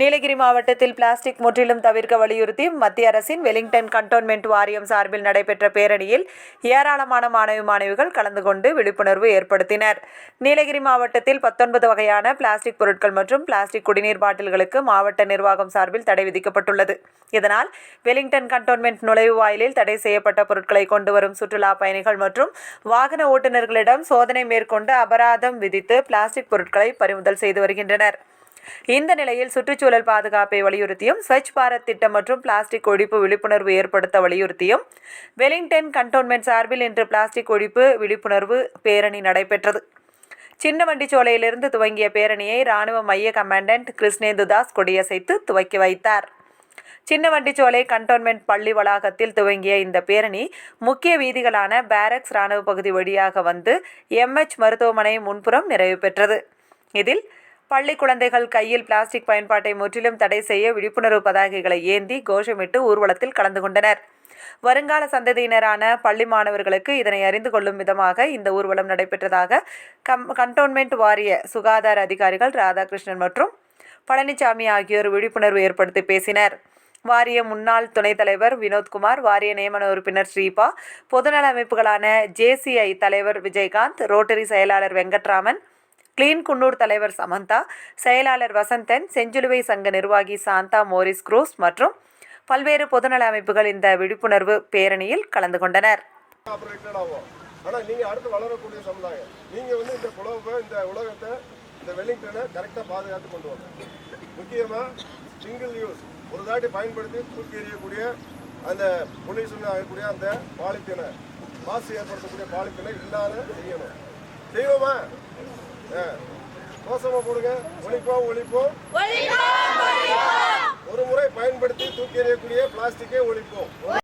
நீலகிரி மாவட்டத்தில் பிளாஸ்டிக் முற்றிலும் தவிர்க்க வலியுறுத்தி மத்திய அரசின் வெலிங்டன் கண்டோன்மெண்ட் வாரியம் சார்பில் நடைபெற்ற பேரணியில் ஏராளமான மாணவி மாணவிகள் கலந்து கொண்டு விழிப்புணர்வு ஏற்படுத்தினர். நீலகிரி மாவட்டத்தில் பத்தொன்பது வகையான பிளாஸ்டிக் பொருட்கள் மற்றும் பிளாஸ்டிக் குடிநீர் பாட்டில்களுக்கு மாவட்ட நிர்வாகம் சார்பில் தடை விதிக்கப்பட்டுள்ளது. இதனால் வெலிங்டன் கண்டோன்மெண்ட் நுழைவு வாயிலில் தடை செய்யப்பட்ட பொருட்களை கொண்டு வரும் சுற்றுலா பயணிகள் மற்றும் வாகன ஓட்டுநர்களிடம் சோதனை மேற்கொண்டு அபராதம் விதித்து பிளாஸ்டிக் பொருட்களை பறிமுதல் செய்து வருகின்றனர். இந்த நிலையில் சுற்றுச்சூழல் பாதுகாப்பை வலியுறுத்தியும் ஸ்வச் பாரத் திட்டம் மற்றும் பிளாஸ்டிக் ஒழிப்பு விழிப்புணர்வு ஏற்படுத்த வலியுறுத்தியும் வெலிங்டன் கண்டோன்மெண்ட் சார்பில் இன்று பிளாஸ்டிக் ஒழிப்பு விழிப்புணர்வு பேரணி நடைபெற்றது. சின்னவண்டிச்சோலையிலிருந்து துவங்கிய பேரணியை ராணுவ மைய கமாண்டன்ட் கிருஷ்ணேந்து தாஸ் கொடியசைத்து துவக்கி வைத்தார். சின்னவண்டிச்சோலை கண்டோன்மெண்ட் பள்ளி வளாகத்தில் துவங்கிய இந்த பேரணி முக்கிய வீதிகளான பேரக்ஸ் ராணுவ பகுதி வழியாக வந்து எம்ஹெச் மருத்துவமனை முன்புறம் நிறைவு பெற்றது. இதில் பள்ளி குழந்தைகள் கையில் பிளாஸ்டிக் பயன்பாட்டை முற்றிலும் தடை செய்ய விழிப்புணர்வு பதாகைகளை ஏந்தி கோஷமிட்டு ஊர்வலத்தில் கலந்து கொண்டனர். வருங்கால சந்ததியினரான பள்ளி மாணவர்களுக்கு இதனை அறிந்து கொள்ளும் விதமாக இந்த ஊர்வலம் நடைபெற்றதாக கம் கண்டோன்மெண்ட் வாரிய சுகாதார அதிகாரிகள் ராதாகிருஷ்ணன் மற்றும் பழனிசாமி ஆகியோர் விழிப்புணர்வு ஏற்படுத்தி பேசினர். வாரிய முன்னாள் துணைத் தலைவர் வினோத்குமார் வாரிய நியமன உறுப்பினர் ஸ்ரீபா பொதுநல அமைப்புகளான ஜேசிஐ தலைவர் விஜயகாந்த் ரோட்டரி செயலாளர் வெங்கட்ராமன் கிளீன் குன்னூர் தலைவர் சமந்தா செயலாளர் வசந்தன் செஞ்சிலுவை சங்க நிர்வாகி சாந்தா மோரிஸ் குரூஸ் மற்றும் பல்வேறு பொதுநல அமைப்புகள் இந்த விழிப்புணர்வு பேரணியில் கலந்து கொண்டனர். ஆனால் நீங்கள் அடுத்து வளரக்கூடிய சமுதாயம். நீங்கள் வந்து இந்த குலவை இந்த உலகத்தை இந்த வெல்லிங்டனை கரெக்டாக பாதுகாத்து கொண்டு வாங்க. முக்கியமாக சிங்கிள் யூஸ் ஒரு தாட்டி பயன்படுத்தி தூக்கி எறியக்கூடிய அந்த பொல்யூஷன் ஆகக்கூடிய அந்த பாலித்தீனை மாசு ஏற்படுத்தக்கூடிய பாலித்தீனை இல்லாத செய்யணும். செய்வோமா? ஆ மோசமாக போடுங்க. ஒழிப்போம் ஒழிப்போம் ஒரு முறை பயன்படுத்தி தூக்கி எறியக்கூடிய பிளாஸ்டிக்கை ஒழிப்போம்